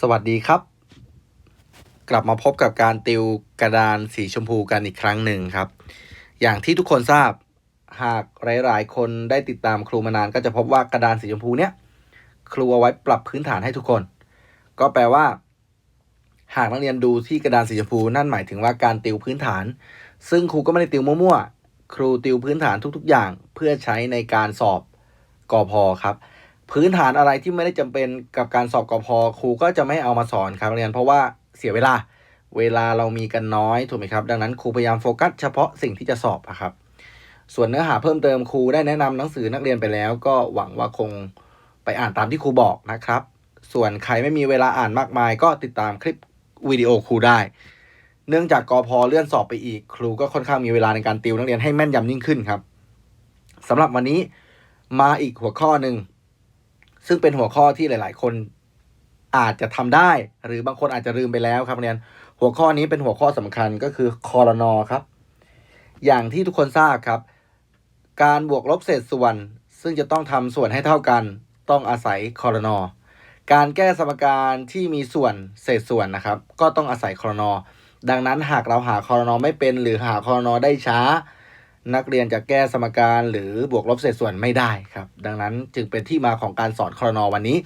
สวัสดีครับ กลับมาพบกับการติวกระดานสีชมพูกันอีกครั้งหนึ่งครับ อย่างที่ทุกคนทราบหากหลาย ๆ คนได้ติดตามครูมานานก็จะพบว่ากระดานสีชมพูเนี้ยครูเอาไว้ปรับพื้นฐานให้ทุกคน ก็แปลว่า หากนักเรียนดูที่กระดานสีชมพูนั่นหมายถึงว่าการติวพื้นฐาน ซึ่งครูก็ไม่ได้ติวมั่วๆครูติวพื้นฐานทุก ๆ อย่างเพื่อใช้ในการสอบกอพอครับ พื้นฐานอะไรที่ไม่ได้จำเป็นกับการสอบกพครูก็จะไม่เอามาสอนครับนักเรียนเพราะว่าเสียเวลาเวลาเรามีกันน้อยถูกไหมครับ ดังนั้นครูพยายามโฟกัสเฉพาะสิ่งที่จะสอบอะครับ ส่วนเนื้อหาเพิ่มเติมครูได้แนะนำหนังสือนักเรียนไปแล้ว ก็หวังว่าคงไปอ่านตามที่ครูบอกนะครับ ส่วนใครไม่มีเวลาอ่านมากมาย ก็ติดตามคลิปวิดีโอครูได้ เนื่องจากกอพอเลื่อนสอบไปอีก ครูก็ค่อนข้างมีเวลาในการติวนักเรียนให้แม่นยำยิ่งขึ้นครับสำหรับวันนี้มาอีกหัวข้อหนึ่ง ซึ่งเป็นหัวข้อที่หลาย ๆ คนอาจจะทำได้ หรือบางคนอาจจะลืมไปแล้วครับเรียนหัวข้อนี้เป็นหัวข้อสำคัญก็คือคอรนอครับ อย่างที่ทุกคนทราบครับ การบวกลบเศษส่วน ซึ่งจะต้องทำส่วนให้เท่ากัน ต้องอาศัยคอรนอการแก้สมการที่มีส่วนเศษส่วนนะครับ ก็ต้องอาศัยคอรนอดังนั้นหากเราหาคอรนอไม่เป็นหรือหาคอรนอได้ช้า นักเรียนจะแก้สมการหรือบวกลบเศษส่วนไม่ได้ครับ ดังนั้นจึงเป็นที่มาของการสอนครนอวันนี้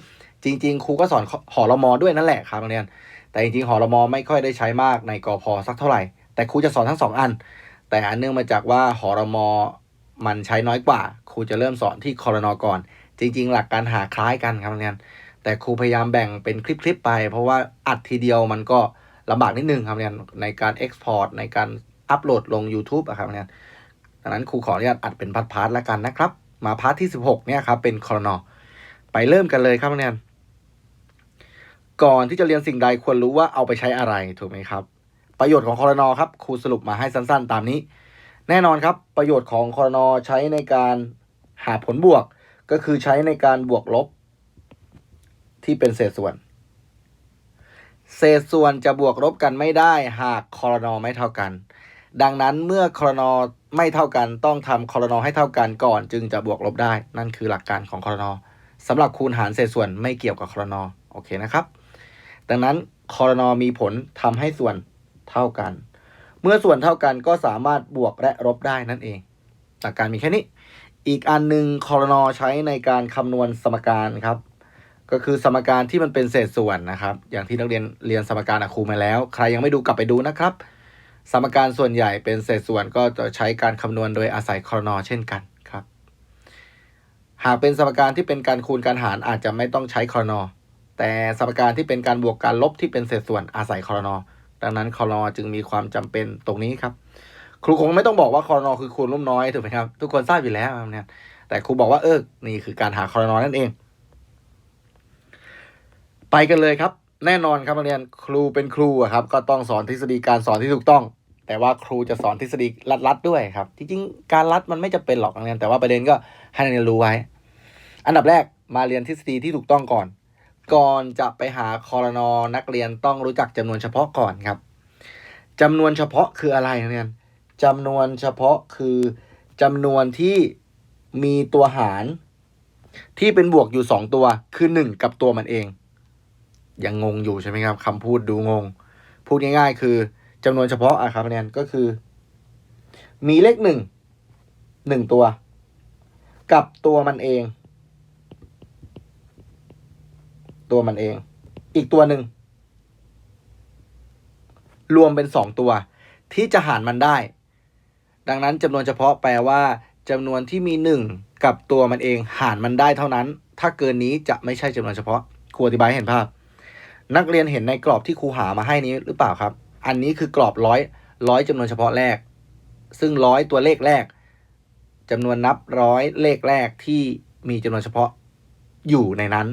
จริง ๆ ครูก็สอนหอรมอด้วยนั่นแหละครับนักเรียน แต่จริงๆหอรมอไม่ค่อยได้ใช้มากในกอพอสักเท่าไหร่ แต่ครูจะสอนทั้งสองอัน แต่อันเนื่องมาจากว่าหอรมอมันใช้น้อยกว่า ครูจะเริ่มสอนที่ครนอก่อน จริง ๆ หลักการหาคล้ายกันครับนักเรียน แต่ครูพยายามแบ่งเป็นคลิปๆไป เพราะว่าอัดทีเดียวมันก็ลำบากนิดนึงครับนักเรียนในการเอ็กซ์พอร์ตในการอัปโหลดลง YouTube อะครับนักเรียน ดังนั้นครูขออนุญาตอัดเป็นพาร์ทๆแล้วกันนะครับ มาพาร์ทที่ 16 เนี่ยครับเป็นคอรนอไปเริ่มกันเลยครับนักเรียนก่อนที่จะเรียนสิ่งใดควรรู้ว่าเอาไปใช้อะไรถูกไหมครับ ประโยชน์ของคอรนอครับครูสรุปมาให้สั้นๆ ตามนี้ แน่นอนครับ ประโยชน์ของคอรนอใช้ในการหาผลบวก ก็คือใช้ในการบวกลบ ที่เป็นเศษส่วน เศษส่วนจะบวกลบกันไม่ได้หากคอรนอไม่เท่ากัน ดังนั้นเมื่อคอรนอไม่เท่ากันต้องทำคอรนอให้เท่ากันก่อนจึงจะบวกลบได้ นั่นคือหลักการของคอรนอสำหรับคูณหารเศษส่วนไม่เกี่ยวกับคอรนอโอเคนะครับ ดังนั้นคอรนอมีผลทำให้ส่วนเท่ากัน เมื่อส่วนเท่ากันก็สามารถบวกและลบได้นั่นเอง หลักการมีแค่นี้ อีกอันหนึ่งคอรนใช้ในการคำนวณสมการครับก็คือสมการที่มันเป็นเศษส่วนนะครับ อย่างที่นักเรียนเรียนสมการอะครูมาแล้ว ใครยังไม่ดูกลับไปดูนะครับ สมการส่วนใหญ่เป็นเศษส่วนก็จะใช้การคำนวณโดยอาศัยคอรนอเช่นกันครับ หากเป็นสมการที่เป็นการคูณการหารอาจจะไม่ต้องใช้คอรนอแต่สมการที่เป็นการบวกการลบที่เป็นเศษส่วนอาศัยคอรนอดังนั้นคอรนอจึงมีความจำเป็นตรงนี้ครับ ครูคงไม่ต้องบอกว่าคอรนอคือคูณร่วมน้อยถูกไหมครับ ทุกคนทราบอยู่แล้วเนี่ยแต่ครูบอกว่าเออนี่คือการหาคอรนอนั่นเอง ไปกันเลยครับ แน่นอนครับนักเรียนครูเป็นครูอะครับก็ต้องสอนทฤษฎีการสอนที่ถูกต้อง แต่ว่าครูจะสอนทฤษฎีลัดๆด้วยครับ จริงๆ การลัดมันไม่จะเป็นหรอกนักเรียน แต่ว่าประเด็นก็ให้นักเรียนรู้ไว้ อันดับแรกมาเรียนทฤษฎีที่ถูกต้องก่อน ก่อนจะไปหาคอรนอนักเรียนต้องรู้จักจำนวนเฉพาะก่อนครับจำนวนเฉพาะคืออะไรนักเรียนจำนวนเฉพาะคือจำนวนที่มีตัวหาร ที่เป็นบวกอยู่สองตัวคือหนึ่งกับตัวมันเอง ยังงงอยู่ใช่ไหมครับคำพูดดูงง พูดง่ายๆ คือจำนวนเฉพาะอะครับนักเรียนก็คือ มีเลขหนึ่งหนึ่งตัว กับตัวมันเอง ตัวมันเอง อีกตัวหนึ่งรวมเป็นสองตัว ที่จะหารมันได้ ดังนั้นจำนวนเฉพาะแปลว่าจำนวนที่มีหนึ่งกับตัวมันเองหารมันได้เท่านั้น ถ้าเกินนี้จะไม่ใช่จำนวนเฉพาะครูอธิบายให้เห็นภาพ นักเรียนเห็นในกรอบที่ครูหามาให้นี้หรือเปล่าครับ อันนี้คือกรอบร้อยร้อยจำนวนเฉพาะแรก ซึ่งร้อยตัวเลขแรกจำนวนนับร้อยเลขแรกที่มีจำนวนเฉพาะอยู่ในนั้น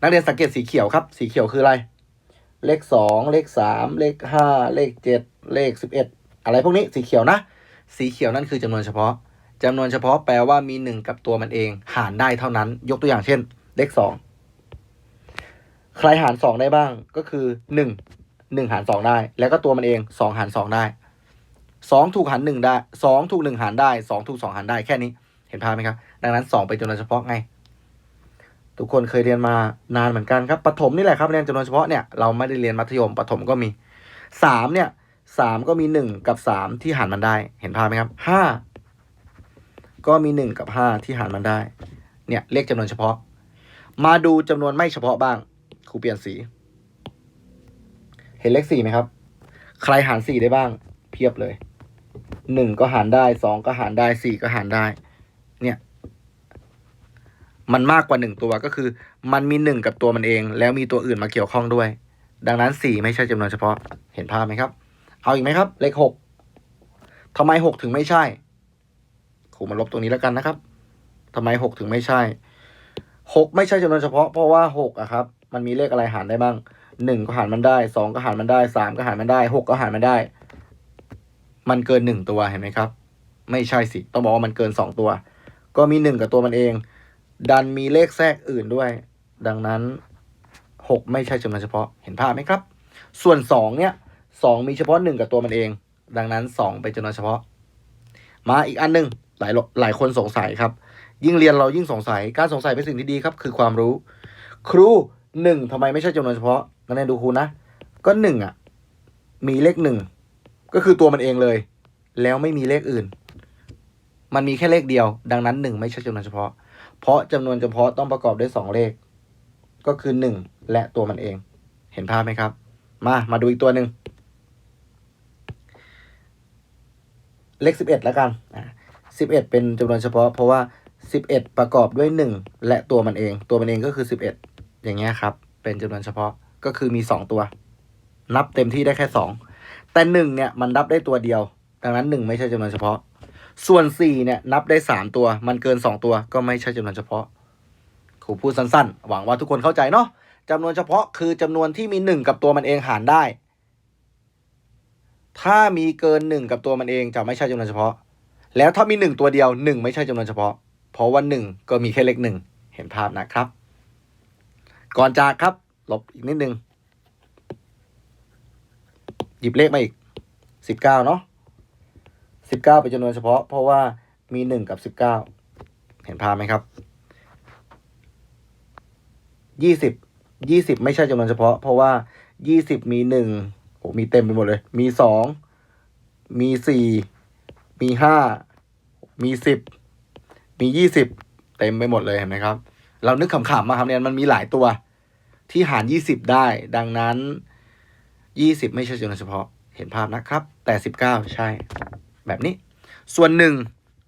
นักเรียนสังเกตสีเขียวครับ สีเขียวคืออะไร เลขสองเลขสามเลขห้าเลขเจ็ดเลขสิบเอ็ดอะไรพวกนี้สีเขียวนะ สีเขียวนั่นคือจำนวนเฉพาะจำนวนเฉพาะแปลว่ามีหนึ่งกับตัวมันเอง หารได้เท่านั้น ยกตัวอย่างเช่น เลขสอง ใครหารสองได้บ้างก็คือหนึ่งหนึ่งหารสองได้ แล้วก็ตัวมันเองสองหารสองได้สองถูกหารหนึ่งได้สองถูกหนึ่งหารได้สองถูกสองหารได้แค่นี้ เห็นภาพไหมครับ ดังนั้นสองเป็นจำนวนเฉพาะไง ทุกคนเคยเรียนมานานเหมือนกันครับประถมนี่แหละครับเรียนจำนวนเฉพาะเนี่ยเราไม่ได้เรียนมัธยมประถมก็มีสามเนี่ยสามก็มีหนึ่งกับสามที่หารมันได้ เห็นภาพไหมครับห้าก็มีหนึ่งกับห้าที่หารมันได้ เนี่ยเลขจำนวนเฉพาะ มาดูจำนวนไม่เฉพาะบ้าง รูเปลี่ยนสี เห็นเลขสี่ไหมครับ ใครหารสี่ได้บ้าง เพียบเลยหนึ่งก็หารได้สองก็หารได้สี่ก็หารได้ เนี่ย มันมากกว่าหนึ่งตัวก็คือ มันมีหนึ่งกับตัวมันเอง แล้วมีตัวอื่นมาเกี่ยวข้องด้วย ดังนั้นสี่ไม่ใช่จำนวนเฉพาะเห็นภาพไหมครับ เอาอีกไหมครับ เลขหกทำไมหกถึงไม่ใช่ครูมาลบตรงนี้แล้วกันนะครับทำไมหกถึงไม่ใช่หกไม่ใช่จำนวนเฉพาะเพราะว่าหกอะครับมันมีเลขอะไรหารได้บ้างหนึ่งก็หารมันได้สองก็หารมันได้สามก็หารมันได้หกก็หารมันได้ มันเกินหนึ่งตัวเห็นไหมครับ ไม่ใช่สิ ต้องบอกว่ามันเกินสองตัว ก็มีหนึ่งกับตัวมันเอง ดันมีเลขแทรกอื่นด้วย ดังนั้นหกไม่ใช่จำนวนเฉพาะเห็นภาพไหมครับ ส่วนสองเนี่ยสองมีเฉพาะหนึ่งกับตัวมันเอง ดังนั้นสองเป็นจำนวนเฉพาะ มาอีกอันหนึ่งหลายหลายคนสงสัยครับ ยิ่งเรียนเรายิ่งสงสัยการสงสัยเป็นสิ่งที่ดีครับ คือความรู้ ครู หนึ่งทำไมไม่ใช่จำนวนเฉพาะนักเรียนดูครูนะ ก็หนึ่งอะ มีเลขหนึ่งก็คือตัวมันเองเลย แล้วไม่มีเลขอื่น มันมีแค่เลขเดียว ดังนั้นหนึ่งไม่ใช่จำนวนเฉพาะ เพราะจำนวนเฉพาะต้องประกอบด้วยสองเลข ก็คือหนึ่งและตัวมันเอง เห็นภาพไหมครับ มามาดูอีกตัวหนึ่งเลขสิบเอ็ดแล้วกันสิบเอ็ดเป็นจำนวนเฉพาะ เพราะว่าสิบเอ็ดประกอบด้วยหนึ่งและตัวมันเอง ตัวมันเองก็คือสิบเอ็ด อย่างเงี้ยครับ เป็นจำนวนเฉพาะก็คือมีสองตัว นับเต็มที่ได้แค่สองแต่หนึ่งเนี่ยมันนับได้ตัวเดียว ดังนั้นหนึ่งไม่ใช่จำนวนเฉพาะ ส่วนสี่เนี่ยนับได้สามตัว มันเกินสองตัว ก็ไม่ใช่จำนวนเฉพาะครูพูดสั้นๆ หวังว่าทุกคนเข้าใจเนาะจำนวนเฉพาะคือจำนวนที่มีหนึ่งกับตัวมันเองหารได้ ถ้ามีเกินหนึ่งกับตัวมันเองจะไม่ใช่จำนวนเฉพาะ แล้วถ้ามีหนึ่งตัวเดียวหนึ่งไม่ใช่จำนวนเฉพาะ เพราะว่าหนึ่งก็มีแค่เลขหนึ่งเห็นภาพนะครับ ก่อนจากครับ หลบอีกนิดนึง หยิบเลขมาอีกสิบเก้าเนาะสิบเก้าเป็นจำนวนเฉพาะ เพราะว่ามีหนึ่งกับสิบเก้าเห็นภาพไหมครับยี่สิบยี่สิบไม่ใช่จำนวนเฉพาะ เพราะว่ายี่สิบมีหนึ่งโอ้มีเต็มไปหมดเลย มีสองมีสี่มีห้ามีสิบมียี่สิบเต็มไปหมดเลยเห็นไหมครับ เรานึกขำๆมาครับเนี่ยมันมีหลายตัว ที่หารยี่สิบได้ ดังนั้นยี่สิบไม่ใช่จำนวนเฉพาะเห็นภาพนะครับ แต่สิบเก้าใช่ แบบนี้ ส่วนหนึ่ง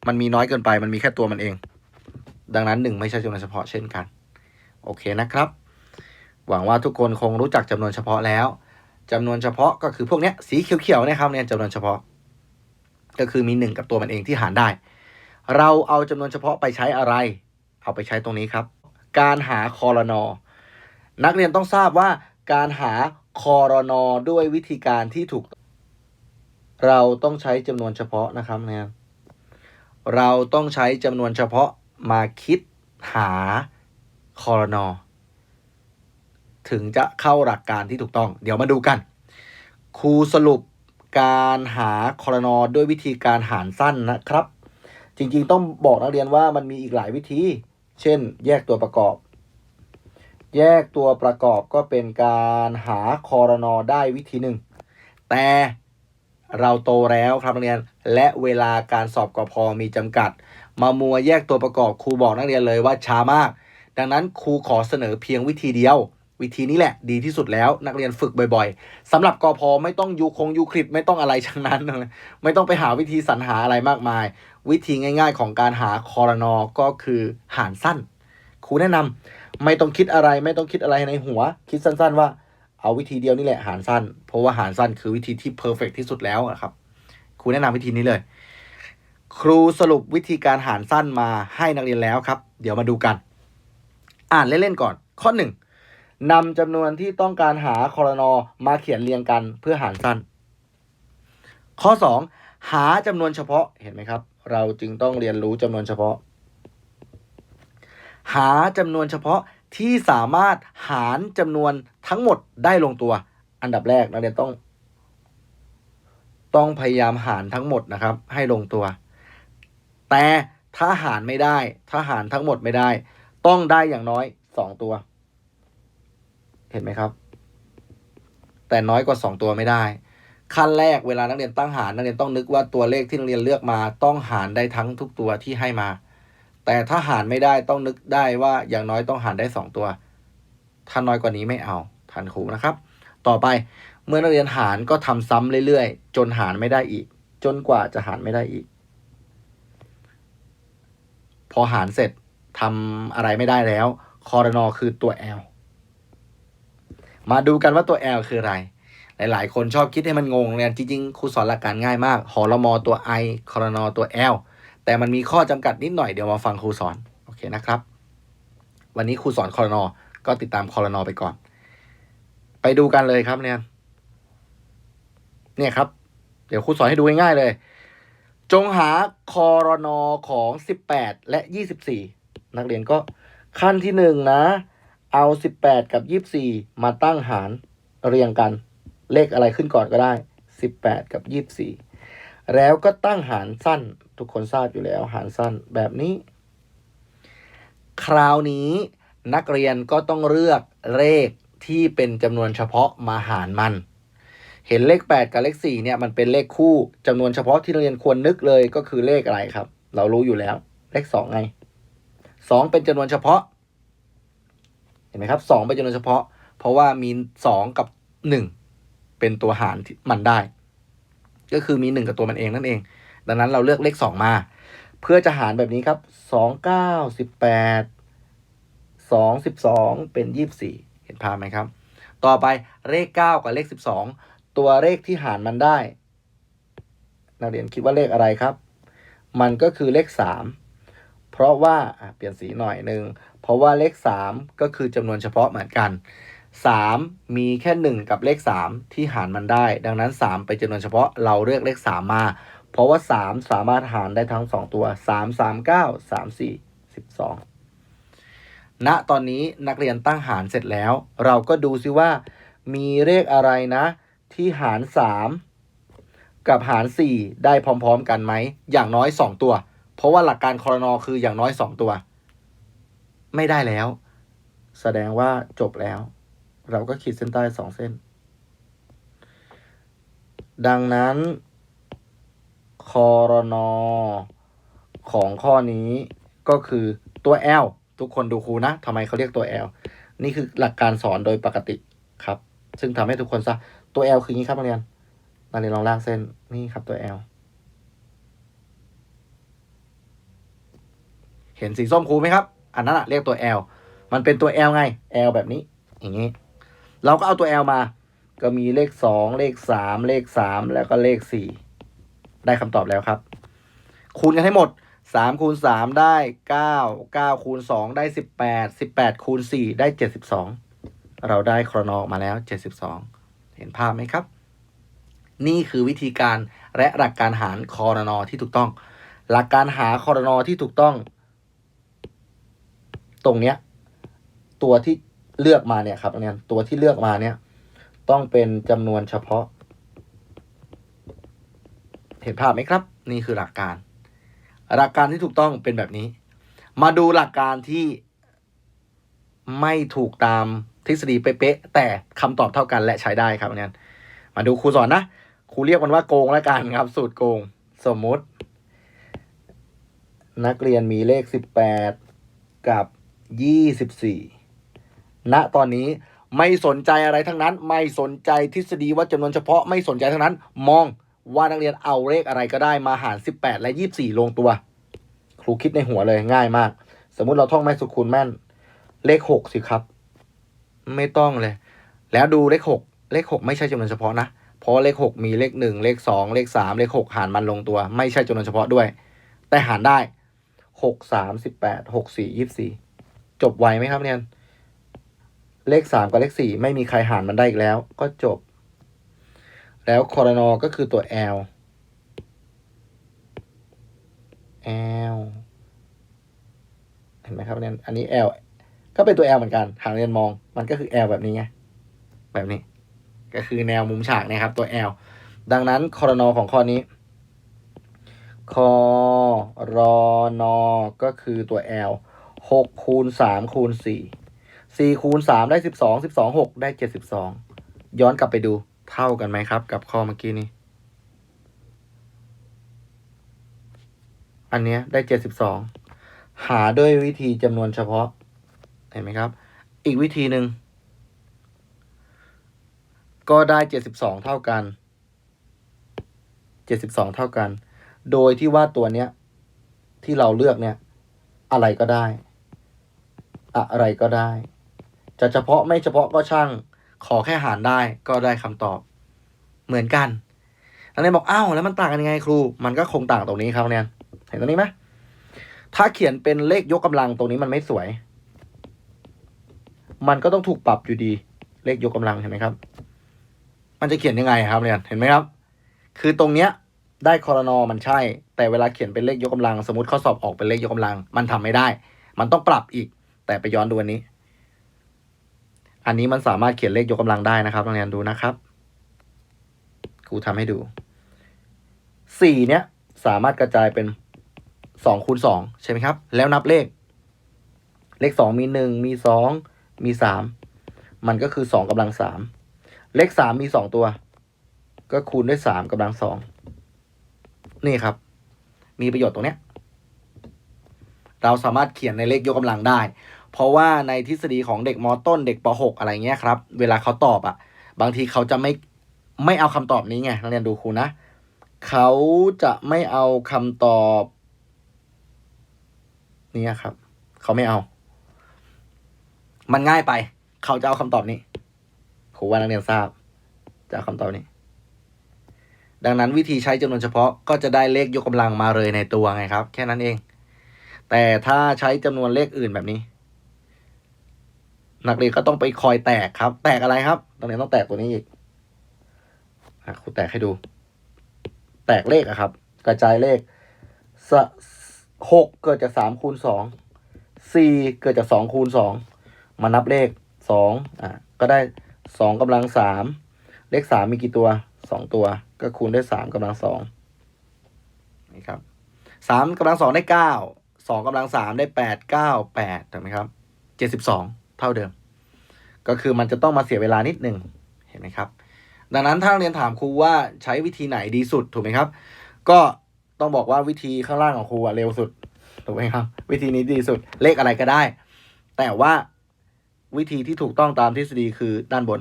มันมีน้อยเกินไป มันมีแค่ตัวมันเอง ดังนั้นหนึ่งไม่ใช่จำนวนเฉพาะเช่นกัน โอเคนะครับ หวังว่าทุกคนคงรู้จักจำนวนเฉพาะแล้วจำนวนเฉพาะก็คือพวกเนี้ยสีเขียวๆนะครับเนี่ยจำนวนเฉพาะ ก็คือมีหนึ่งกับตัวมันเองที่หารได้ เราเอาจำนวนเฉพาะไปใช้อะไร เอาไปใช้ตรงนี้ครับ การหาคอรนอ นักเรียนต้องทราบว่าการหาคอรนอด้วยวิธีการที่ถูก เราต้องใช้จำนวนเฉพาะนะครับเนี่ยเราต้องใช้จำนวนเฉพาะมาคิดหาคอรนอถึงจะเข้าหลักการที่ถูกต้อง เดี๋ยวมาดูกัน ครูสรุปการหาคอรนอด้วยวิธีการหารสั้นนะครับ จริงๆต้องบอกนักเรียนว่ามันมีอีกหลายวิธี เช่น แยกตัวประกอบ แยกตัวประกอบก็เป็นการหาคอรนอได้วิธีหนึ่ง แต่เราโตแล้วครับนักเรียน และเวลาการสอบกพมีจำกัด มามัวแยกตัวประกอบครูบอกนักเรียนเลยว่าช้ามาก ดังนั้นครูขอเสนอเพียงวิธีเดียว วิธีนี้แหละดีที่สุดแล้วนักเรียนฝึกบ่อยๆสำหรับกอพอไม่ต้องยูคงยูคลิปไม่ต้องอะไรทั้งนั้นเลยไม่ต้องไปหาวิธีสรรหาอะไรมากมาย วิธีง่าย ๆ ของการหาคอรนอก็คือหารสั้นครูแนะนำ ไม่ต้องคิดอะไรไม่ต้องคิดอะไรในหัว คิดสั้นๆว่าเอาวิธีเดียวนี่แหละหารสั้น เพราะว่าหารสั้นคือวิธีที่เพอร์เฟกที่สุดแล้วนะครับ ครูแนะนำวิธีนี้เลย ครูสรุปวิธีการหารสั้นมาให้นักเรียนแล้วครับ เดี๋ยวมาดูกัน อ่านเล่นๆก่อน ข้อหนึ่งนำจำนวนที่ต้องการหาคอรนอมาเขียนเรียงกันเพื่อหารสั้น ข้อสองหาจำนวนเฉพาะเห็นไหมครับ เราจึงต้องเรียนรู้จำนวนเฉพาะ หาจำนวนเฉพาะที่สามารถหารจำนวนทั้งหมดได้ลงตัว อันดับแรกนักเรียนต้อง ต้องพยายามหารทั้งหมดนะครับ ให้ลงตัว แต่ถ้าหารไม่ได้ ถ้าหารทั้งหมดไม่ได้ ต้องได้อย่างน้อยสองตัว เห็นไหมครับ แต่น้อยกว่าสองตัวไม่ได้ ขั้นแรกเวลานักเรียนตั้งหารนักเรียนต้องนึกว่าตัวเลขที่นักเรียนเลือกมา ต้องหารได้ทั้งทุกตัวที่ให้มา แต่ถ้าหารไม่ได้ต้องนึกได้ว่าอย่างน้อยต้องหารได้สองตัวถ้าน้อยกว่านี้ไม่เอาทันครูนะครับ ต่อไปเมื่อนักเรียนหารก็ทำซ้ำเรื่อยๆ จนหารไม่ได้อีก จนกว่าจะหารไม่ได้อีก พอหารเสร็จทำอะไรไม่ได้แล้วคอรนอคือตัว L มาดูกันว่าตัว L คืออะไร หลาย ๆ คนชอบคิดให้มันงงเรียนจริง ๆ ครูสอนหลักการง่ายมาก หอรมอตัว I คอรนอตัว L แต่มันมีข้อจำกัดนิดหน่อยเดี๋ยวมาฟังครูสอนโอเคนะครับ วันนี้ครูสอนคอรนอก็ติดตามคอรนอไปก่อน ไปดูกันเลยครับเนี่ยเนี่ยครับ เดี๋ยวครูสอนให้ดูง่ายๆเลย จงหาคอรนอของ 18 และ 24 นักเรียนก็ขั้นที่หนึ่งนะ เอา 18 กับ 24 มาตั้งหารเรียงกัน เลขอะไรขึ้นก่อนก็ได้ 18 กับ 24 แล้วก็ตั้งหารสั้น ทุกคนทราบอยู่แล้ว หารสั้นแบบนี้ คราวนี้นักเรียนก็ต้องเลือกเลขที่เป็นจำนวนเฉพาะมาหารมัน เห็นเลข 8 กับเลข4เนี่ยมันเป็นเลขคู่จำนวนเฉพาะที่นักเรียนควรนึกเลยก็คือเลขอะไรครับ เรารู้อยู่แล้ว เลข 2 ไง 2 เป็นจำนวนเฉพาะ เห็นไหมครับ 2 เป็นจำนวนเฉพาะ เพราะว่ามี 2 กับ 1 เป็นตัวหารที่มันได้ ก็คือมี 1 กับตัวมันเองนั่นเอง ดังนั้นเราเลือกเลข 2 มา เพื่อจะหารแบบนี้ครับ 2 9 18 2 12 เป็น 24 เห็นภาพไหมครับ ต่อไปเลข 9 กับเลข 12 ตัวเลขที่หารมันได้ นักเรียนคิดว่าเลขอะไรครับ มันก็คือเลข 3 เพราะว่าเปลี่ยนสีหน่อยหนึ่งเพราะว่าเลข 3 ก็คือจำนวนเฉพาะเหมือนกัน 3 มีแค่ 1 กับเลข 3 ที่หารมันได้ ดังนั้น 3 เป็นจำนวนเฉพาะเราเลือกเลข 3 มา เพราะว่า 3 สามารถหารได้ทั้ง 2 ตัว 3 3 9 3 4 12 ณตอนนี้นักเรียนตั้งหารเสร็จแล้ว เราก็ดูซิว่า มีเลขอะไรนะ ที่หาร 3 กับหาร 4 ได้พร้อมๆกันไหม อย่างน้อย 2 ตัว เพราะว่าหลักการคอรนอคืออย่างน้อย 2 ตัว ไม่ได้แล้ว แสดงว่าจบแล้ว เราก็ขีดเส้นใต้2เส้น ดังนั้นคอรนอของข้อนี้ก็คือตัว L ทุกคนดูครูนะทำไมเขาเรียกตัว L นี่คือหลักการสอนโดยปกติครับ ซึ่งทำให้ทุกคนทราบตัว L คืออย่างนี้ครับนักเรียนนักเรียนลองลากเส้นนี่ครับตัว L เห็นสีส้มครูไหมครับ อันนั้นอะเรียกตัว L มันเป็นตัว L ไง L แบบนี้ อย่างนี้ เราก็เอาตัว L มา ก็มีเลขสองเลขสามเลขสามแล้วก็เลขสี่ได้คำตอบแล้วครับ คูณกันให้หมดสามคูณสามได้เก้าเก้าคูณสองได้สิบแปดสิบแปดคูณสี่ได้เจ็ดสิบสองเราได้ครนออกมาแล้วเจ็ดสิบสองเห็นภาพไหมครับ นี่คือวิธีการและหลักการหารคอรนอที่ถูกต้อง หลักการหาคอรนอที่ถูกต้อง ตรงเนี้ยตัวที่ เลือกมาเนี่ยครับเนี่ยตัวที่เลือกมาเนี่ย ต้องเป็นจำนวนเฉพาะ เห็นภาพไหมครับ นี่คือหลักการ หลักการที่ถูกต้องเป็นแบบนี้ มาดูหลักการที่ไม่ถูกตามทฤษฎีเป๊ะแต่คำตอบเท่ากันและใช้ได้ครับเนี่ยมาดูครูสอนนะครูเรียกมันว่าโกงล้วกันครับ สูตรโกง สมมุติ นักเรียนมีเลขสิบแปดกับยี่สิบสี่ ณตอนนี้ไม่สนใจอะไรทั้งนั้น ไม่สนใจทฤษฎีว่าจำนวนเฉพาะไม่สนใจทั้งนั้น มองว่านักเรียนเอาเลขอะไรก็ได้มาหาร 18 และ 24 ลงตัว ครูคิดในหัวเลยง่ายมาก สมมุติเราท่องแม่สุขคูณแม่น เลข 6 สิครับ ไม่ต้องเลย แล้วดูเลข 6 เลข 6 ไม่ใช่จำนวนเฉพาะนะ เพราะเลข 6 มีเลข 1 เลข 2 เลข 3 เลข 6 หารมันลงตัว ไม่ใช่จำนวนเฉพาะด้วย แต่หารได้ 6 3 18 6 4 24 จบไวไหมครับเนี่ย เลขสามกับเลขสี่ไม่มีใครหารมันได้อีกแล้ว ก็จบ แล้วคอรนอก็คือตัว L L เห็นไหมครับเนี่ยอันนี้ L ก็เป็นตัว L เหมือนกันหางเรียนมอง มันก็คือ L แบบนี้ไง แบบนี้ ก็คือแนวมุมฉากนะครับ ตัว L ดังนั้นคอรนอของข้อนี้คอรอนอก็คือตัว L หกคูณสามคูณสี่ สี่คูณสามได้สิบสองสิบสองหกได้เจ็ดสิบสองย้อนกลับไปดูเท่ากันไหมครับ กับข้อเมื่อกี้นี้ อันเนี้ยได้เจ็ดสิบสองหาด้วยวิธีจำนวนเฉพาะ เห็นไหมครับ อีกวิธีหนึ่งก็ได้เจ็ดสิบสองเท่ากันเจ็ดสิบสองเท่ากัน โดยที่ว่าตัวเนี้ยที่เราเลือกเนี่ย อะไรก็ได้ อะไรก็ได้ จะเฉพาะไม่เฉพาะก็ช่าง ขอแค่หารได้ก็ได้คำตอบเหมือนกันนักเรียนบอกอ้าวแล้วมันต่างกันยังไงครู มันก็คงต่างตรงนี้ครับเนี่ยเห็นตรงนี้ไหมถ้าเขียนเป็นเลขยกกำลังตรงนี้มันไม่สวย มันก็ต้องถูกปรับอยู่ดี เลขยกกำลังเห็นไหมครับ มันจะเขียนยังไงครับเนี่ยเห็นไหมครับ คือตรงเนี้ยได้คอรนอมันใช่ แต่เวลาเขียนเป็นเลขยกกำลัง สมมติข้อสอบออกเป็นเลขยกกำลัง มันทำไม่ได้ มันต้องปรับอีก แต่ไปย้อนดูอันนี้ อันนี้มันสามารถเขียนเลขยกกำลังได้นะครับนักเรียนดูนะครับครูทำให้ดูสี่เนี้ยสามารถกระจายเป็นสองคูณสองใช่ไหมครับ แล้วนับเลข เลขสองมีหนึ่งมีสองมีสามมันก็คือสองกำลังสามเลขสามมีสองตัว ก็คูณด้วยสามกำลังสองนี่ครับ มีประโยชน์ตรงเนี้ยเราสามารถเขียนในเลขยกกำลังได้ เพราะว่าในทฤษฎีของเด็กมต้นเด็กป .6 อะไรเงี้ยครับ เวลาเขาตอบอะบางทีเขาจะไม่ไม่เอาคำตอบนี้ไงนักเรียนดูครูนะเขาจะไม่เอาคำตอบนี่ครับ เขาไม่เอา มันง่ายไป เขาจะเอาคำตอบนี้ครูว่านักเรียนทราบ จะเอาคำตอบนี้ ดังนั้นวิธีใช้จำนวนเฉพาะก็จะได้เลขยกกำลังมาเลยในตัวไงครับ แค่นั้นเอง แต่ถ้าใช้จำนวนเลขอื่นแบบนี้ นักเรียนก็ต้องไปคอยแตกครับ แตกอะไรครับนักเรียนต้องแตกตัวนี้อีกอะครูแตกให้ดู แตกเลขอะครับ กระจายเลขสหกเกิดจากสามคูณสองสี่เกิดจากสองคูณสองมานับเลขสองอะก็ได้สองกำลังสามเลขสามมีกี่ตัวสองตัว ก็คูณด้วยสามกำลังสองนี่ครับสามกำลังสองได้เก้าสองกำลังสามได้แปดเก้าแปดถูกไหมครับเจ็ดสิบสองเท่าเดิม ก็คือมันจะต้องมาเสียเวลานิดหนึ่งเห็นไหมครับ ดังนั้นถ้านเรียนถามครูว่าใช้วิธีไหนดีสุดถูกไหมครับ ก็ต้องบอกว่าวิธีข้างล่างของครูอะเร็วสุดถูกไหมครับ วิธีนี้ดีสุดเลขอะไรก็ได้ แต่ว่าวิธีที่ถูกต้องตามทฤษฎีคือด้านบน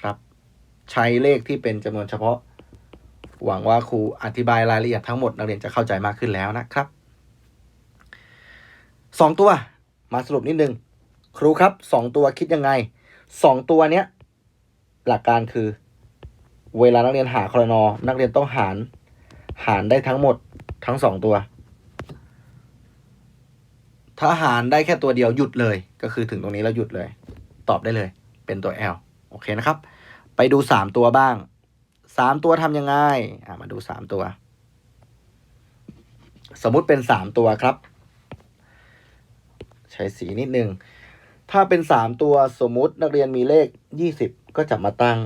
ครับ ใช้เลขที่เป็นจำนวนเฉพาะ หวังว่าครูอธิบายรายละเอียดทั้งหมดนักเรียนจะเข้าใจมากขึ้นแล้วนะครับสองตัวมาสรุปนิดนึง ครูครับสองตัวคิดยังไงสองตัวเนี้ยหลักการคือ เวลานักเรียนหาคอรนอนักเรียนต้องหาร หารได้ทั้งหมดทั้งสองตัว ถ้าหารได้แค่ตัวเดียวหยุดเลย ก็คือถึงตรงนี้แล้วหยุดเลย ตอบได้เลย เป็นตัว L โอเคนะครับ ไปดูสามตัวบ้างสามตัวทำยังไงอะมาดูสามตัว สมมุติเป็นสามตัวครับ ใช้สีนิดนึง ถ้าเป็นสามตัวสมมุตินักเรียนมีเลขยี่สิบก็จะมาตั้ง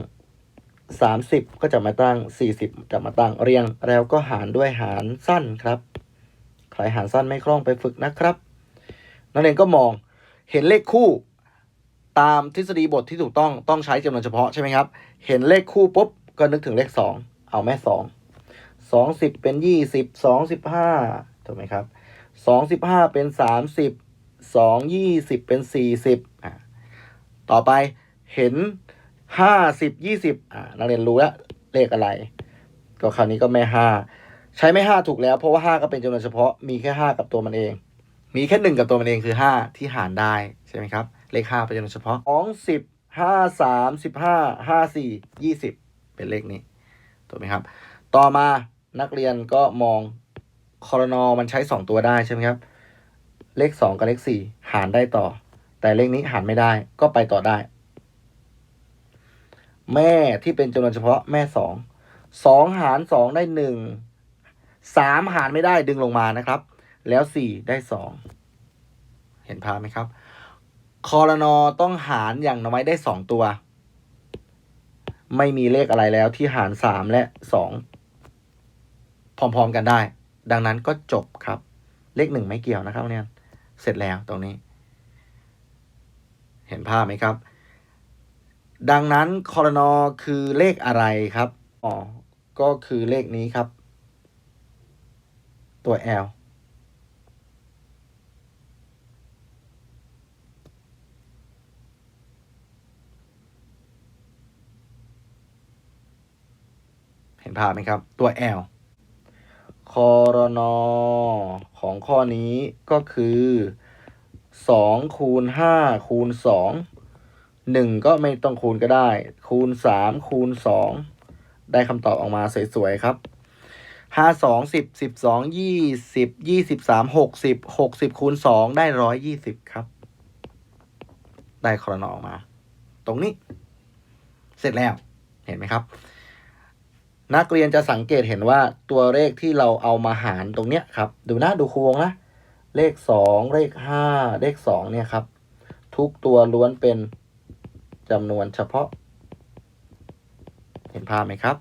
สามสิบก็จะมาตั้งสี่สิบจะมาตั้งเรียง แล้วก็หารด้วยหารสั้นครับ ใครหารสั้นไม่คล่องไปฝึกนะครับ นักเรียนก็มองเห็นเลขคู่ตามทฤษฎีบทที่ถูกต้องต้องใช้จำนวนเฉพาะใช่ไหมครับ เห็นเลขคู่ปุ๊บก็นึกถึงเลขสองเอาแม่สองสองสิบเป็นยี่สิบสองสิบห้าถูกไหมครับสองสิบห้าเป็นสามสิบ สองยี่สิบเป็นสี่สิบอ่าต่อไปเห็นห้าสิบยี่สิบอ่านักเรียนรู้แล้วเลขอะไร ก็คราวนี้ก็แม่ห้าใช้ไม่ห้าถูกแล้ว เพราะว่าห้าก็เป็นจำนวนเฉพาะมีแค่ห้ากับตัวมันเอง มีแค่หนึ่งกับตัวมันเองคือห้าที่หารได้ใช่ไหมครับ เลขห้าเป็นจำนวนเฉพาะสองสิบห้าสามสิบห้าห้าสี่ยี่สิบเป็นเลขนี้ถูกไหมครับ ต่อมานักเรียนก็มองคอรนอมันใช้สองตัวได้ใช่ไหมครับ เลขสองกับเลขสี่หารได้ต่อ แต่เลขนี้หารไม่ได้ก็ไปต่อได้ แม่ที่เป็นจำนวนเฉพาะแม่สองสองหารสองได้หนึ่งสามหารไม่ได้ดึงลงมานะครับ แล้วสี่ได้สองเห็นภาพไหมครับคอรนอต้องหารอย่างน้อยได้สองตัว ไม่มีเลขอะไรแล้วที่หารสามและสองพร้อมๆกันได้ ดังนั้นก็จบครับเลขหนึ่งไม่เกี่ยวนะครับเนี่ย เสร็จแล้วตรงนี้ เห็นภาพไหมครับ ดังนั้นคอรนอคือเลขอะไรครับอ๋อก็คือเลขนี้ครับ ตัว L เห็นภาพไหมครับ ตัว L คอรนอของข้อนี้ก็คือสองคูณห้าคูณสองหนึ่งก็ไม่ต้องคูณก็ได้ คูณสามคูณสองได้คำตอบออกมาสวยๆครับห้าสองสิบสิบสองยี่สิบยี่สิบสามหกสิบหกสิบคูณสองได้ร้อยยี่สิบครับ ได้คอรนอออกมา ตรงนี้ เสร็จแล้วเห็นไหมครับ นักเรียนจะสังเกตเห็นว่าตัวเลขที่เราเอามาหารตรงเนี้ยครับ ดูนะดูครูวงนะ เลขสองเลขห้าเลขสองเนี่ยครับ ทุกตัวล้วนเป็นจำนวนเฉพาะ เห็นภาพไหมครับ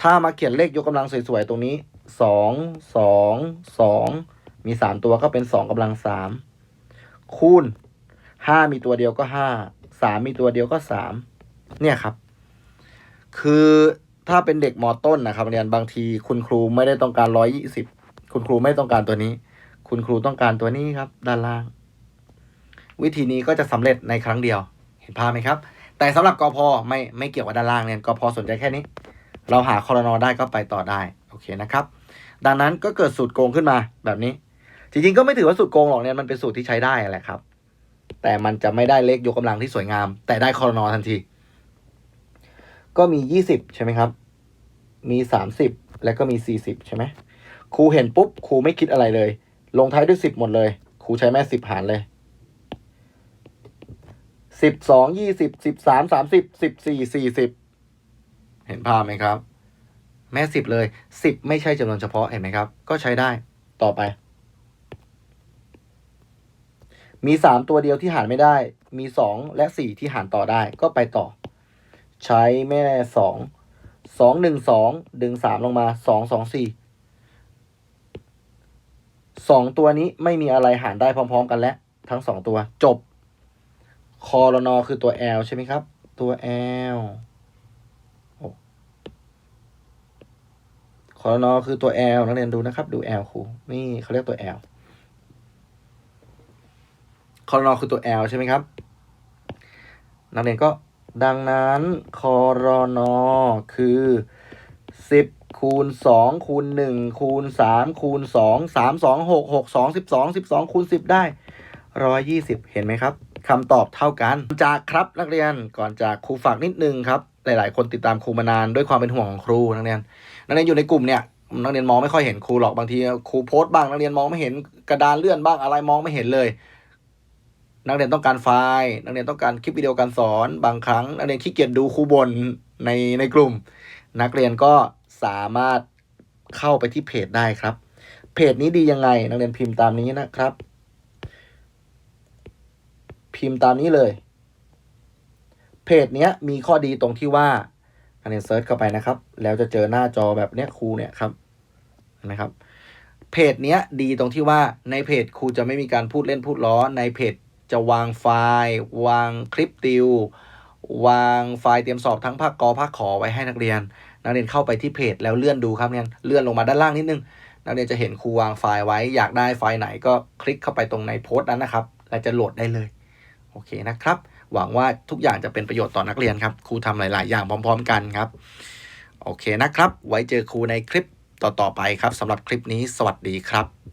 ถ้ามาเขียนเลขยกกำลังสวยๆ ตรงนี้สองสองสองมีสามตัวก็เป็นสองกำลังสามคูณห้ามีตัวเดียวก็ห้าสามมีตัวเดียวก็สามเนี่ยครับ คือ ถ้าเป็นเด็กมอต้นนะครับเรียนบางทีคุณครูไม่ได้ต้องการร้อยยี่สิบคุณครูไม่ต้องการตัวนี้ คุณครูต้องการตัวนี้ครับ ด้านล่าง วิธีนี้ก็จะสำเร็จในครั้งเดียว เห็นภาพไหมครับ แต่สำหรับกพไม่ไม่เกี่ยวกับด้านล่างเนี่ยกพสนใจแค่นี้ เราหาคอรนอได้ก็ไปต่อได้โอเคนะครับ ดังนั้นก็เกิดสูตรโกงขึ้นมาแบบนี้ จริงๆก็ไม่ถือว่าสูตรโกงหรอกเนี่ยมันเป็นสูตรที่ใช้ได้แหละครับ แต่มันจะไม่ได้เลขยกกำลังที่สวยงาม แต่ได้คอรนอทันที ก็มียี่สิบใช่ไหมครับ มีสามสิบแล้วก็มีสี่สิบใช่ไหมครูเห็นปุ๊บครูไม่คิดอะไรเลย ลงท้ายด้วยสิบหมดเลยครูใช้แม่สิบหารเลยสิบสองยี่สิบสิบสามสามสิบสิบสี่สี่สิบเห็นภาพไหมครับ แม่สิบเลยสิบไม่ใช่จำนวนเฉพาะเห็นไหมครับ ก็ใช้ได้ต่อไป มีสามตัวเดียวที่หารไม่ได้ มีสองและสี่ที่หารต่อได้ก็ไปต่อ ใช้แม่สองสองหนึ่งสองดึงสามลงมาสองสองสี่สองตัวนี้ไม่มีอะไรหารได้พร้อม ๆ กันแล้ว ทั้งสองตัวจบคอรนอคือตัว L ใช่ไหมครับ ตัว L โอ้คอรนอคือตัว L นักเรียนดูนะครับ ดู L ครูนี่เขาเรียกตัว L คอรนอคือตัว L ใช่ไหมครับ นักเรียนก็ ดังนั้นคอรนอคือสิบคูณสองคูณหนึ่งคูณสามคูณสองสามสองหกหกสองสิบสองสิบสองคูณสิบได้ร้อยยี่สิบเห็นไหมครับคำตอบเท่ากัน จากครับนักเรียนก่อนจากครูฝากนิดนึงครับ หลาย ๆ คนติดตามครูมานานด้วยความเป็นห่วงของครูนักเรียน นักเรียนอยู่ในกลุ่มเนี่ยนักเรียนมองไม่ค่อยเห็นครูหรอกบางทีครูโพสต์บ้างนักเรียนมองไม่เห็นกระดานเลื่อนบ้างอะไรมองไม่เห็นเลย นักเรียนต้องการไฟล์ นักเรียนต้องการคลิปวิดีโอการสอน บางครั้ง นักเรียนขี้เกียจดูครูบนในในกลุ่ม นักเรียนก็สามารถเข้าไปที่เพจได้ครับ เพจนี้ดียังไง นักเรียนพิมพ์ตามนี้นะครับ พิมพ์ตามนี้เลย เพจเนี้ยมีข้อดีตรงที่ว่านักเรียนเซิร์ชเข้าไปนะครับ แล้วจะเจอหน้าจอแบบเนี้ยครูเนี่ยครับนไหมครับเพจเนี้ยดีตรงที่ว่าในเพจครูจะไม่มีการพูดเล่นพูดล้อในเพจ จะวางไฟล์ วางคลิปติว วางไฟล์เตรียมสอบทั้งภาคกอภาคขอไว้ให้นักเรียน นักเรียนเข้าไปที่เพจแล้วเลื่อนดูครับเนี่ยเลื่อนลงมาด้านล่างนิดนึง นักเรียนจะเห็นครูวางไฟล์ไว้ อยากได้ไฟล์ไหนก็คลิกเข้าไปตรงในโพสต์นั้นนะครับและจะโหลดได้เลย โอเคนะครับ หวังว่าทุกอย่างจะเป็นประโยชน์ต่อนักเรียนครับ ครูทำหลาย ๆ อย่างพร้อม ๆ กันครับ โอเคนะครับ ไว้เจอครูในคลิปต่อ ๆ ไปครับสำหรับคลิปนี้ สวัสดีครับ